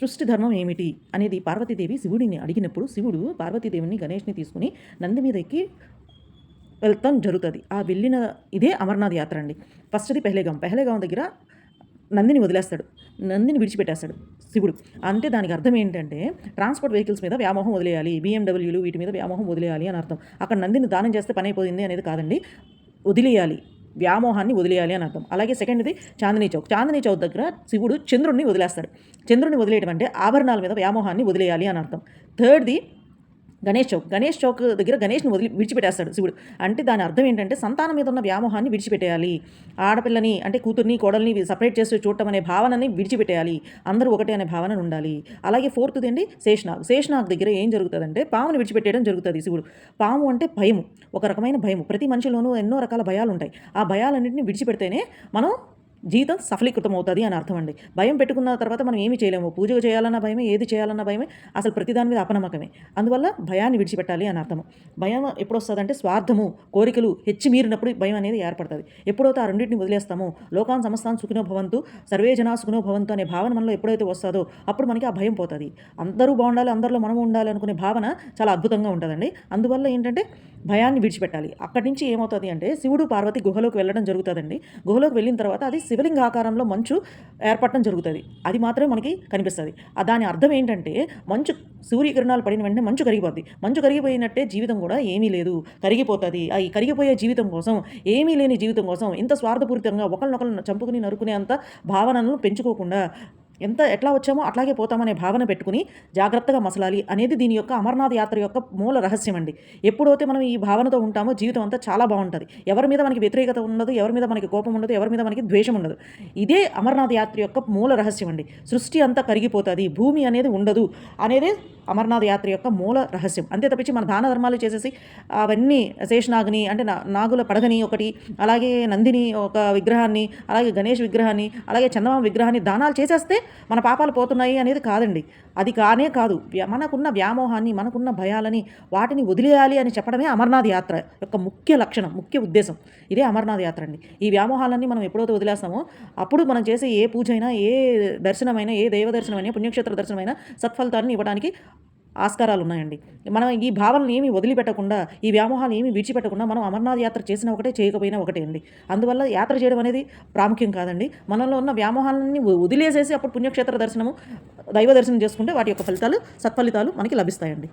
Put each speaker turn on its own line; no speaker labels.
సృష్టి ధర్మం ఏమిటి అనేది పార్వతీదేవి శివుడిని అడిగినప్పుడు శివుడు పార్వతీదేవిని గణేష్ని తీసుకుని నంది మీద ఎక్కి వెళ్తాం జరుగుతుంది. ఆ వెళ్ళిన ఇదే అమర్నాథ్ యాత్ర అండి. ఫస్ట్ది పెహ్లేగాం. పెహ్లేగాం దగ్గర నందిని వదిలేస్తాడు. నందిని విడిచిపెట్టేస్తాడు శివుడు. అంటే దానికి అర్థం ఏంటంటే ట్రాన్స్పోర్ట్ వెహికల్స్ మీద వ్యామోహం వదిలేయాలి బీఎండబ్ల్యూలు వీటి మీద వ్యామోహం వదిలేయాలి అని అర్థం. అక్కడ నందిని దానం చేస్తే పని అయిపోయింది అనేది కాదండి. వదిలేయాలి. వ్యామోహాన్ని వదిలేయాలి అని అర్థం. అలాగే సెకండ్ది చాందినీ చౌక్. చాందినీ చౌక్ దగ్గర శివుడు చంద్రుడిని వదిలేస్తాడు. చంద్రుడిని వదిలేయడం అంటే ఆభరణాల మీద వ్యామోహాన్ని వదిలేయాలి అని అర్థం. థర్డ్ది గణేష్ చౌక్ గణేష్ చౌక్ దగ్గర గణేష్ని వదిలి విడిచిపెట్టేస్తాడు శివుడు. అంటే దాని అర్థం ఏంటంటే సంతానం మీద ఉన్న వ్యామోహాన్ని విడిచిపెట్టేయాలి. ఆడపిల్లని అంటే కూతుర్ని కోడల్ని సపరేట్ చేసి చూడటం అనే భావనని విడిచిపెట్టేయాలి. అందరూ ఒకటే అనే భావన ఉండాలి. అలాగే ఫోర్త్ది అండి శేషనాగ్. శేషనాగ్ దగ్గర ఏం జరుగుతుందంటే పాముని విడిచిపెట్టేయడం జరుగుతుంది శివుడు. పాము అంటే భయము. ఒక రకమైన భయము. ప్రతి మనిషిలోనూ ఎన్నో రకాల భయాలు ఉంటాయి ఆ భయాలన్నింటినీ విడిచిపెడితేనే మనం జీవితం సఫలీకృతం అవుతుంది అని అర్థం అండి భయం పెట్టుకున్న తర్వాత మనం ఏమి చేయలేము. పూజ చేయాలన్న భయమే ఏది చేయాలన్న భయమే అసలు ప్రతిదాని మీద అపనమ్మకమే. అందువల్ల భయాన్ని విడిచిపెట్టాలి అని అర్థము. భయం ఎప్పుడు వస్తుందంటే స్వార్థము కోరికలు హెచ్చి మీరినప్పుడు భయం అనేది ఏర్పడుతుంది. ఎప్పుడైతే ఆ రెండింటిని వదిలేస్తామో లోకాన్ సమస్తాన్ సుఖినో భవంతు సర్వే జనా సుఖినో భవంతు అనే భావన మనలో ఎప్పుడైతే వస్తుందో అప్పుడు మనకి ఆ భయం పోతుంది. అందరూ బాగుండాలి అందరిలో మనము ఉండాలి అనుకునే భావన చాలా అద్భుతంగా ఉంటుందండి. అందువల్ల ఏంటంటే భయాన్ని విడిచిపెట్టాలి. అక్కడి నుంచి ఏమవుతుంది అంటే శివుడు పార్వతి గుహలోకి వెళ్ళడం జరుగుతుందండి. గుహలోకి వెళ్ళిన తర్వాత అది శివలింగ ఆకారంలో మంచు ఏర్పడటం జరుగుతుంది. అది మాత్రమే మనకి కనిపిస్తుంది. దాని అర్థం ఏంటంటే మంచు సూర్యకిరణాలు పడిన వెంటనే మంచు కరిగిపోద్ది. మంచు కరిగిపోయినట్టే జీవితం కూడా ఏమీ లేదు. కరిగిపోతుంది. ఆ ఈ కరిగిపోయే జీవితం కోసం ఏమీ లేని జీవితం కోసం ఇంత స్వార్థపూరితంగా ఒకరినొకరిని చంపుకుని నరుకునే అంత భావనలను పెంచుకోకుండా ఎంత ఎట్లా వచ్చామో అట్లాగే పోతామనే భావన పెట్టుకుని జాగ్రత్తగా మసలాలి అనేది దీని యొక్క అమర్నాథ్ యాత్ర యొక్క మూల రహస్యం అండి. ఎప్పుడైతే మనం ఈ భావనతో ఉంటామో జీవితం అంతా చాలా బాగుంటుంది. ఎవరి మీద మనకి వ్యతిరేకత ఉండదు ఎవరి మీద మనకి కోపం ఉండదు ఎవరి మీద మనకి ద్వేషం ఉండదు ఇదే అమర్నాథ్ యాత్ర యొక్క మూల రహస్యం అండి. సృష్టి అంతా కరిగిపోతుంది భూమి అనేది ఉండదు అనేది అమర్నాథ్ యాత్ర యొక్క మూల రహస్యం. అంతే తప్పించి మన దాన ధర్మాలు చేసేసి అవన్నీ శేషనాగిని అంటే నా నాగుల పడగని ఒకటి అలాగే నందిని ఒక విగ్రహాన్ని అలాగే గణేష్ విగ్రహాన్ని అలాగే చందమామ విగ్రహాన్ని దానాలు చేసేస్తే మన పాపాలు పోతున్నాయి అనేది కాదండి. అది కానే కాదు. మనకున్న వ్యామోహాన్ని మనకున్న భయాలని వాటిని వదిలేయాలి అని చెప్పడమే అమర్నాథ్ యాత్ర యొక్క ముఖ్య లక్షణం ముఖ్య ఉద్దేశం. ఇదే అమర్నాథ్ యాత్ర అండి. ఈ వ్యామోహాలన్నీ మనం ఎప్పుడైతే వదిలేస్తామో అప్పుడు మనం చేసే ఏ పూజ అయినా ఏ దర్శనమైనా ఏ దైవ దర్శనమైనా పుణ్యక్షేత్ర దర్శనమైనా సత్ఫలితాన్ని ఇవ్వడానికి ఆస్కారాలు ఉన్నాయండి. మనం ఈ భావనలు ఏమి వదిలిపెట్టకుండా ఈ వ్యామోహాలు ఏమి విడిచిపెట్టకుండా మనం అమర్నాథ్ యాత్ర చేసినా ఒకటే చేయకపోయినా ఒకటే అండి. అందువల్ల యాత్ర చేయడం అనేది ప్రాముఖ్యం కాదండి. మనలో ఉన్న వ్యామోహాలన్నీ వదిలేసేసి అప్పుడు పుణ్యక్షేత్ర దర్శనము దైవ దర్శనం చేసుకుంటే వాటి యొక్క ఫలితాలు సత్ఫలితాలు మనకి లభిస్తాయండి.